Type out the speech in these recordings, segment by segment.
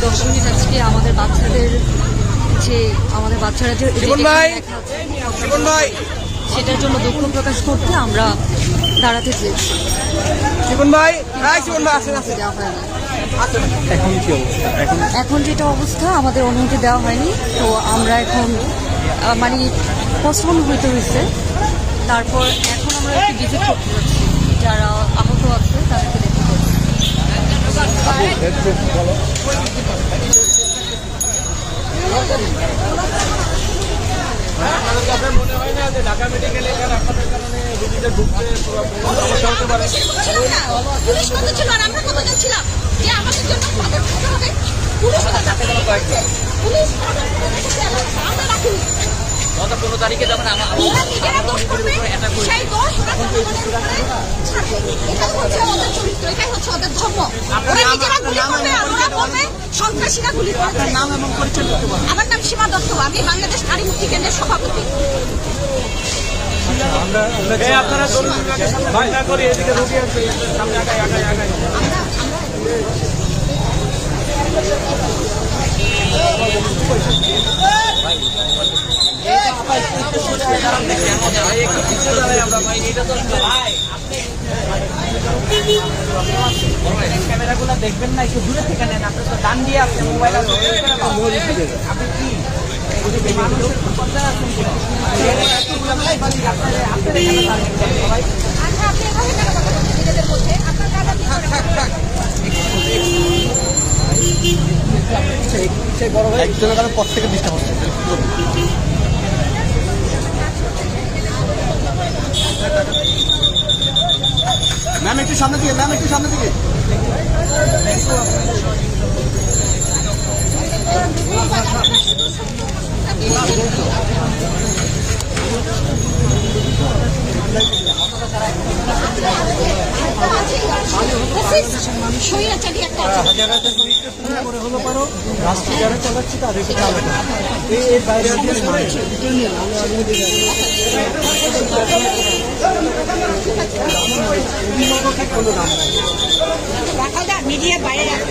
দশ মিনিট আজকে আমাদের বাচ্চাদের যে আমাদের বাচ্চারা যে যে- জীবন ভাই! লেখা আছে, জীবন ভাই! সেটার জন্য দুঃখ প্রকাশ করতে আমরা দাঁড়াতে চেয়েছি। এখন যেটা অবস্থা আমাদের অনুমতি দেওয়া হয়নি। তো আমরা এখন মানে পোস্টপোন হইতে হয়েছে তারপর এখন আমরা একটু ভিজিট করতে যাচ্ছি। যারা আহত আছে তাদেরকে মনে হয় না যে ঢাকা মেডিকেলে এখানে আপনাদের কারণে রোগীদের ঢুকতে সমস্যা হতে পারে ছিলাম যে আমাদের জন্য পুলিশ পুলিশ আমরা গত পনেরো তারিখে যখন সন্ত্রাসীরা গুলি করবে নাম এবং পরিচয় আমার নাম সীমা দত্ত আমি বাংলাদেশ নারী মুক্তি কেন্দ্রের সভাপতি। আপনারা করি এদিকে ক্যামেরাগুলো দেখবেন না থেকে আপনার তো দিয়ে আছে মোবাইল আপনি কি মানুষের পর্দায় আছেন কি? আপনাদের- আপনাদের এখানে একটু সামনে দিকে ম্যাম একটু সামনে দিকে Thank নিজেদের মধ্যে আপনার দাদা কি করে? একজনের কারণে পথ থেকে ডিস্টার্ব হচ্ছে ম্যাম একটু সামনে দিকে ম্যাম একটু সামনে দিকে স্বৈরাচারী একটা আছে। রাখালদা মিডিয়ার বাইরে রাখো।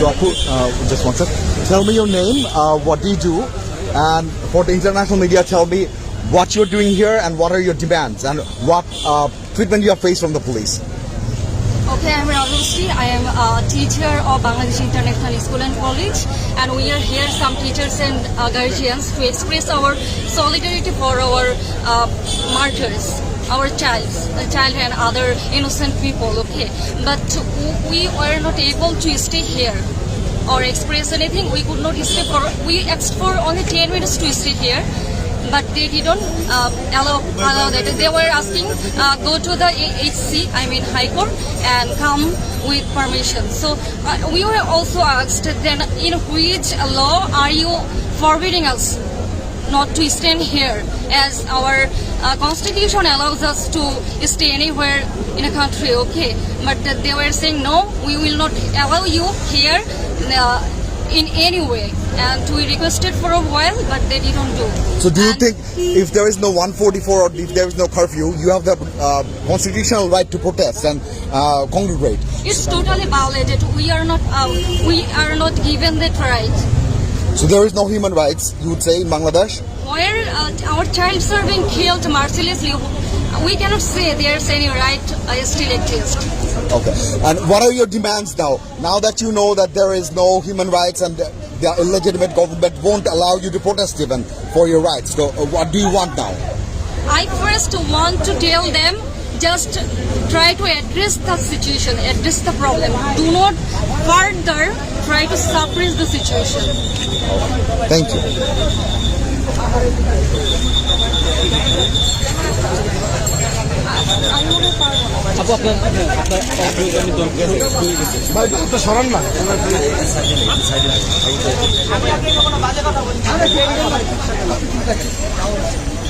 So Apu, uh, just one sec. Tell me your name, uh, what do you do, and for the international media, tell me what you're doing here and what are your demands and what uh, treatment you have faced from the police. Okay, I'm Rajashri. I am a teacher of Bangladesh International School and College, and we are here, some teachers and uh, guardians, to express our solidarity for our uh, martyrs, our child, uh, child and other innocent people. Okay, but we were not able to stay here or express anything. We could not stay for. We asked for only 10 minutes to stay here. But they didn't uh, allow, allow that. They were asking, uh, go to the HC, I mean High Court, and come with permission. So uh, we were also asked, then in which law are you forbidding us not to stand here as our uh, constitution allows us to stay anywhere in a country okay. But uh, they were saying no we will not allow you here uh, in any way. And we requested for a while but they didn't do So do you And- think if there is no 144 or if there is no curfew, you have the uh, constitutional right to protest and uh, congregate? it's totally violated we are not uh, we are not given that right. So there is no human rights, you would say, in Bangladesh? Where uh, our child being killed mercilessly, we cannot say there's any right uh, still exists. Okay. And what are your demands now? Now that you know that there is no human rights and the illegitimate government won't allow you to protest even for your rights, so uh, what do you want now? I first want to tell them just try to address the situation, address the problem. Do not further try to suppress the situation. Thank you. যা থাকার চেয়ারের সাথে এরকম কি আছে আপনি বলেন। আরে ভাই, chair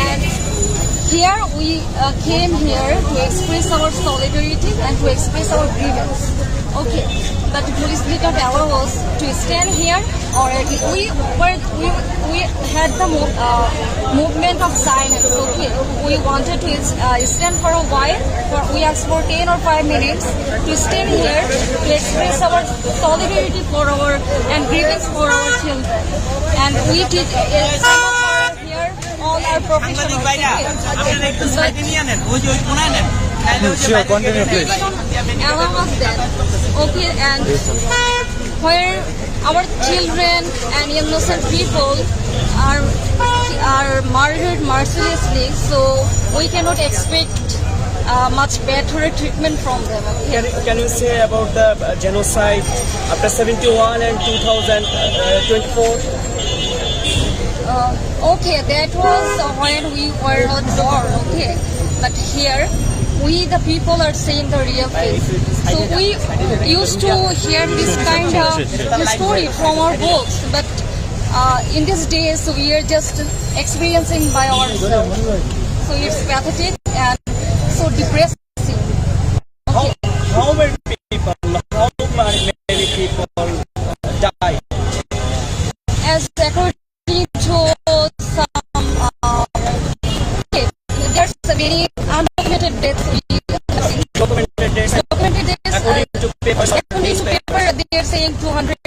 Here we uh, came here to express our solidarity and to express our grievance. Okay, but police did not allow us to stand here, or we were we, we had the uh, movement of silence. Okay, we wanted to uh, stand for a while. For, we asked for ten or five minutes to stand here to express our solidarity for our and grievance for our children. And we did. Uh, সাংবাদিক ভাইরা আপনারা একটু সাইডে নিয়ে নেন ওই যে ওই কোনায় নেন Sure, continue, please. allow us that. Okay, and where our children and innocent people are are murdered mercilessly, so we cannot expect uh, much better treatment from them. Can, can you say about the uh, genocide after 71 and 2024? Uh, okay, that was when we were not born, okay. But here, we the people are seeing the real face. So we used to hear this kind of story from our books, but uh, in these days we are just experiencing by ourselves. So it's pathetic and so depressing. Okay. How many very undocumented deaths Documented deaths documented deaths according to papers according to paper they are saying 226